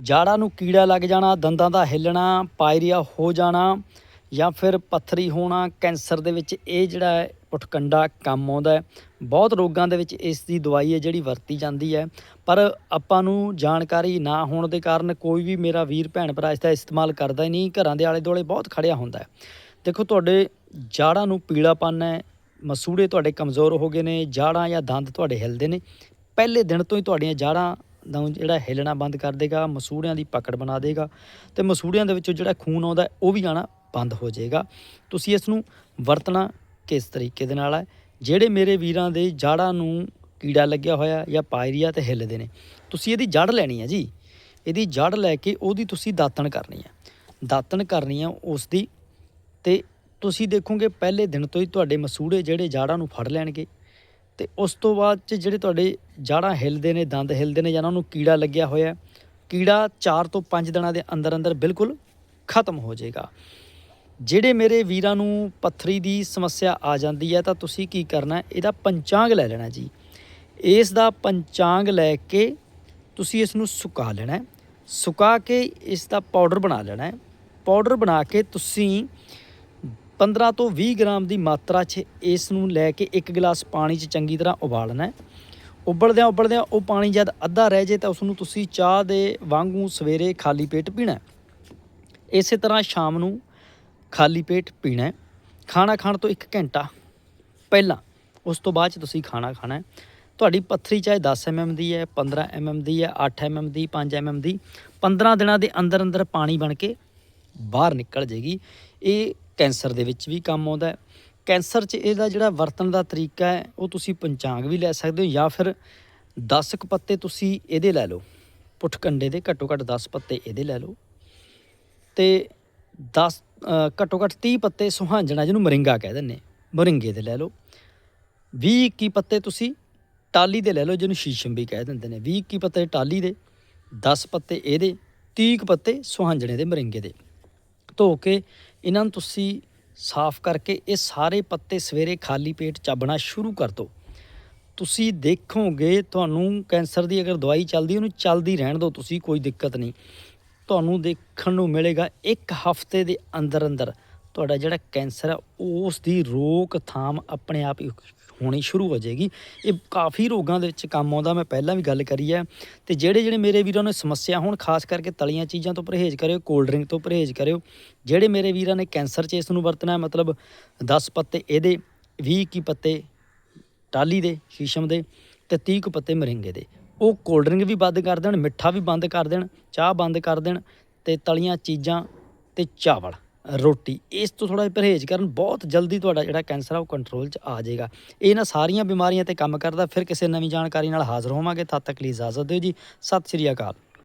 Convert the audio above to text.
ਜਾੜਾਂ ਨੂੰ ਕੀੜਾ ਲੱਗ ਜਾਣਾ, ਦੰਦਾਂ ਦਾ ਹਿੱਲਣਾ, ਪਾਇਰੀਆ ਹੋ ਜਾਣਾ ਜਾਂ ਫਿਰ ਪੱਥਰੀ ਹੋਣਾ, ਕੈਂਸਰ ਦੇ ਵਿੱਚ ਇਹ ਜਿਹੜਾ ਹੈ ਪੁਟਕੰਡਾ ਕੰਮ ਆਉਂਦਾ ਬਹੁਤ ਰੋਗਾਂ ਦੇ ਵਿੱਚ ਇਸ ਦੀ ਦਵਾਈ ਹੈ ਜਿਹੜੀ ਵਰਤੀ ਜਾਂਦੀ ਹੈ। ਪਰ ਆਪਾਂ ਨੂੰ ਜਾਣਕਾਰੀ ਨਾ ਹੋਣ ਦੇ ਕਾਰਨ ਕੋਈ ਵੀ ਮੇਰਾ ਵੀਰ, ਭੈਣ ਭਰਾ ਇਸ ਦਾ ਇਸਤੇਮਾਲ ਕਰਦਾ ਹੀ ਨਹੀਂ। ਘਰਾਂ ਦੇ ਆਲੇ ਦੁਆਲੇ ਬਹੁਤ ਖੜਿਆ ਹੁੰਦਾ ਹੈ। ਦੇਖੋ, ਤੁਹਾਡੇ ਜਾੜਾਂ ਨੂੰ ਪੀਲਾਪਨ ਹੈ, ਮਸੂੜੇ ਤੁਹਾਡੇ ਕਮਜ਼ੋਰ ਹੋ ਗਏ ਨੇ, ਜਾੜਾਂ ਜਾਂ ਦੰਦ ਤੁਹਾਡੇ ਹਿਲਦੇ ਨੇ। ਪਹਿਲੇ ਦਿਨ ਤੋਂ ਹੀ ਤੁਹਾਡੀਆਂ ਜਾੜਾਂ ਦਾ ਜਿਹੜਾ ਹਿੱਲਣਾ ਬੰਦ ਕਰ ਦੇਗਾ, ਮਸੂੜਿਆਂ ਦੀ ਪਕੜ ਬਣਾ ਦੇਗਾ ਤੇ ਮਸੂੜਿਆਂ ਦੇ ਵਿੱਚੋਂ ਜਿਹੜਾ ਖੂਨ ਆਉਂਦਾ ਉਹ ਵੀ ਆਣਾ ਬੰਦ ਹੋ ਜਾਏਗਾ। ਤੁਸੀਂ ਇਸ ਨੂੰ ਵਰਤਣਾ ਕਿਸ ਤਰੀਕੇ ਦੇ ਨਾਲ ਹੈ? ਜਿਹੜੇ ਮੇਰੇ ਵੀਰਾਂ ਦੇ ਜਾੜਾਂ ਨੂੰ ਕੀੜਾ ਲੱਗਿਆ ਹੋਇਆ ਜਾਂ ਪਾਇਰੀਆ ਤੇ ਹਿੱਲਦੇ ਨੇ, ਤੁਸੀਂ ਇਹਦੀ ਜੜ ਲੈਣੀ ਹੈ ਜੀ। ਇਹਦੀ ਜੜ ਲੈ ਕੇ ਉਹਦੀ ਤੁਸੀਂ ਦਾਤਣ ਕਰਨੀ ਹੈ। ਦਾਤਣ ਕਰਨੀ ਹੈ ਉਸ ਦੀ ਤੇ ਤੁਸੀਂ ਦੇਖੋਗੇ ਪਹਿਲੇ ਦਿਨ ਤੋਂ ਹੀ ਤੁਹਾਡੇ ਮਸੂੜੇ ਜਿਹੜੇ ਜਾੜਾਂ ਨੂੰ ਫੜ ਲੈਣਗੇ। ਤੇ ਉਸ ਤੋਂ ਬਾਅਦ ਚ ਜਿਹੜੇ ਤੁਹਾਡੇ ਜਾੜਾਂ ਹਿਲਦੇ ਨੇ, ਦੰਦ ਹਿਲਦੇ ਨੇ ਜਾਂ ਉਹਨਾਂ ਨੂੰ ਕੀੜਾ ਲੱਗਿਆ ਹੋਇਆ, ਕੀੜਾ 4 ਤੋਂ 5 ਦਿਨਾਂ ਦੇ ਅੰਦਰ ਅੰਦਰ ਬਿਲਕੁਲ ਖਤਮ ਹੋ ਜਾਏਗਾ। ਜਿਹੜੇ ਮੇਰੇ ਵੀਰਾਂ ਨੂੰ ਪੱਥਰੀ ਦੀ ਸਮੱਸਿਆ ਆ ਜਾਂਦੀ ਹੈ ਤਾਂ ਤੁਸੀਂ ਕੀ ਕਰਨਾ, ਇਹਦਾ ਪੰਚਾਂਗ ਲੈ ਲੈਣਾ ਜੀ। ਇਸ ਦਾ ਪੰਚਾਂਗ ਲੈ ਕੇ ਤੁਸੀਂ ਇਸ ਨੂੰ ਸੁਕਾ ਲੈਣਾ ਸੁਕਾ ਕੇ ਇਸ ਦਾ ਪਾਊਡਰ ਬਣਾ ਲੈਣਾ ਪਾਊਡਰ ਬਣਾ ਕੇ ਤੁਸੀਂ 15 ਤੋਂ 20 ਗ੍ਰਾਮ ਦੀ ਮਾਤਰਾ 'ਚ ਇਸ ਨੂੰ ਲੈ ਕੇ ਇੱਕ ਗਲਾਸ ਪਾਣੀ 'ਚ ਚੰਗੀ ਤਰ੍ਹਾਂ ਉਬਾਲਣਾ ਹੈ। ਉਬਲਦਿਆਂ ਉਬਲਦਿਆਂ ਉਹ ਪਾਣੀ ਜਦ ਅੱਧਾ ਰਹਿ ਜੇ ਤਾਂ ਉਸ ਨੂੰ ਤੁਸੀਂ ਚਾਹ ਦੇ ਵਾਂਗੂ ਸਵੇਰੇ ਖਾਲੀ ਪੇਟ ਪੀਣਾ ਇਸੇ ਤਰ੍ਹਾਂ ਸ਼ਾਮ ਨੂੰ ਖਾਲੀ ਪੇਟ ਪੀਣਾ ਖਾਣਾ ਖਾਣ ਤੋਂ 1 ਘੰਟਾ ਪਹਿਲਾਂ ਉਸ ਤੋਂ ਬਾਅਦ 'ਚ ਤੁਸੀਂ ਖਾਣਾ ਖਾਣਾ ਤੁਹਾਡੀ ਪੱਥਰੀ ਚਾਹੇ 10 mm ਦੀ ਹੈ 15 mm ਦੀ ਹੈ 8 mm ਦੀ 5 mm ਦੀ 15 ਦਿਨਾਂ ਦੇ ਅੰਦਰ ਅੰਦਰ ਪਾਣੀ ਬਣ ਕੇ ਬਾਹਰ ਨਿਕਲ ਜੇਗੀ ਇਹ ਕੈਂਸਰ ਦੇ ਵਿੱਚ ਵੀ ਕੰਮ ਆਉਂਦਾ ਹੈ। ਕੈਂਸਰ 'ਚ ਇਹਦਾ ਜਿਹੜਾ ਵਰਤਣ ਦਾ ਤਰੀਕਾ ਹੈ, ਉਹ ਤੁਸੀਂ ਪੰਚਾਂਗ ਵੀ ਲੈ ਸਕਦੇ ਹੋ ਜਾਂ ਫਿਰ 10 ਕੁ ਪੱਤੇ ਤੁਸੀਂ ਇਹਦੇ ਲੈ ਲਓ। ਪੁੱਠਕੰਡੇ ਦੇ ਘੱਟੋ ਘੱਟ 10 ਪੱਤੇ ਇਹਦੇ ਲੈ ਲਓ। ਤੇ 10 ਘੱਟੋ ਘੱਟ 30 ਪੱਤੇ ਸੁਹਾਂਜਣਾ ਜਿਹਨੂੰ ਮਰਿੰਗਾ ਕਹਿ ਦਿੰਦੇ ਮਰਿੰਗੇ ਦੇ ਲੈ ਲਓ। 20 21 ਪੱਤੇ ਤੁਸੀਂ ਟਾਲੀ ਦੇ ਲੈ ਲਓ ਜਿਹਨੂੰ ਸ਼ੀਸ਼ਮ ਵੀ ਕਹਿ ਦਿੰਦੇ ਨੇ। 20 21 ਪੱਤੇ ਟਾਲੀ ਦੇ 10 ਪੱਤੇ ਇਹਦੇ 30 ਕੁ ਪੱਤੇ ਸੁਹਾਂਜਣੇ ਦੇ ਮਰਿੰਗੇ ਦੇ। ਧੋ ਕੇ ਇਹਨਾਂ ਨੂੰ ਤੁਸੀਂ ਸਾਫ਼ ਕਰਕੇ ਇਹ ਸਾਰੇ ਪੱਤੇ ਸਵੇਰੇ ਖਾਲੀ ਪੇਟ ਚੱਬਣਾ ਸ਼ੁਰੂ ਕਰ ਦਿਓ। ਤੁਸੀਂ ਦੇਖੋਗੇ ਤੁਹਾਨੂੰ ਕੈਂਸਰ ਦੀ ਅਗਰ ਦਵਾਈ ਚੱਲਦੀ, ਉਹਨੂੰ ਚੱਲਦੀ ਰਹਿਣ ਦਿਓ, ਤੁਸੀਂ ਕੋਈ ਦਿੱਕਤ ਨਹੀਂ। ਤੁਹਾਨੂੰ ਦੇਖਣ ਨੂੰ ਮਿਲੇਗਾ ਇੱਕ ਹਫ਼ਤੇ ਦੇ ਅੰਦਰ ਅੰਦਰ ਤੁਹਾਡਾ ਜਿਹੜਾ ਕੈਂਸਰ ਆ ਉਸ ਦੀ ਰੋਕਥਾਮ ਆਪਣੇ ਆਪ ਹੀ ਹੋਣੀ ਸ਼ੁਰੂ ਹੋ ਜਾਏਗੀ। ਇਹ ਕਾਫੀ ਰੋਗਾਂ ਦੇ ਵਿੱਚ ਕੰਮ ਆਉਂਦਾ, ਮੈਂ ਪਹਿਲਾਂ ਵੀ ਗੱਲ ਕਰੀ ਹੈ ਤੇ ਜਿਹੜੇ ਜਿਹੜੇ ਮੇਰੇ ਵੀਰਾਂ ਨੂੰ ਸਮੱਸਿਆ ਹੋਣ, ਖਾਸ ਕਰਕੇ ਤਲੀਆਂ ਚੀਜ਼ਾਂ ਤੋਂ ਪਰਹੇਜ਼ ਕਰਿਓ ਕੋਲਡ ਡਰਿੰਕ ਤੋਂ ਪਰਹੇਜ਼ ਕਰਿਓ, ਜਿਹੜੇ ਮੇਰੇ ਵੀਰਾਂ ਨੇ ਕੈਂਸਰ 'ਚ ਇਸ ਨੂੰ ਵਰਤਣਾ ਮਤਲਬ 10 ਪੱਤੇ ਇਹਦੇ 20 ਕੀ ਪੱਤੇ ਟਾਲੀ ਦੇ, ਸ਼ੀਸ਼ਮ ਦੇ ਤੇ 30 ਕੁ ਪੱਤੇ ਮਰਿੰਗੇ ਦੇ। ਉਹ ਕੋਲਡ ਡਰਿੰਕ ਵੀ ਬੰਦ ਕਰ ਦੇਣ, ਮਿੱਠਾ ਵੀ ਬੰਦ ਕਰ ਦੇਣ, ਚਾਹ ਬੰਦ ਕਰ ਦੇਣ ਤੇ ਤਲੀਆਂ ਚੀਜ਼ਾਂ ਤੇ ਚਾਵਲ। ਰੋਟੀ। ਇਸ ਤੋਂ ਥੋੜਾ ਪਰਹੇਜ਼ ਕਰਨ, ਬਹੁਤ ਜਲਦੀ ਤੁਹਾਡਾ ਜਿਹੜਾ ਕੈਂਸਰ ਆ, ਉਹ ਕੰਟਰੋਲ 'ਚ ਆ ਜਾਏਗਾ। ਇਹਨਾਂ ਸਾਰੀਆਂ ਬਿਮਾਰੀਆਂ ਤੇ ਕੰਮ ਕਰਦਾ, ਫਿਰ ਕਿਸੇ ਨਵੀਂ ਜਾਣਕਾਰੀ ਨਾਲ ਹਾਜ਼ਰ ਹੋਵਾਂਗੇ। ਤਦ ਤੱਕ ਲਈ ਇਜਾਜ਼ਤ ਦਿਓ ਜੀ। ਸਤਿ ਸ਼੍ਰੀ ਅਕਾਲ।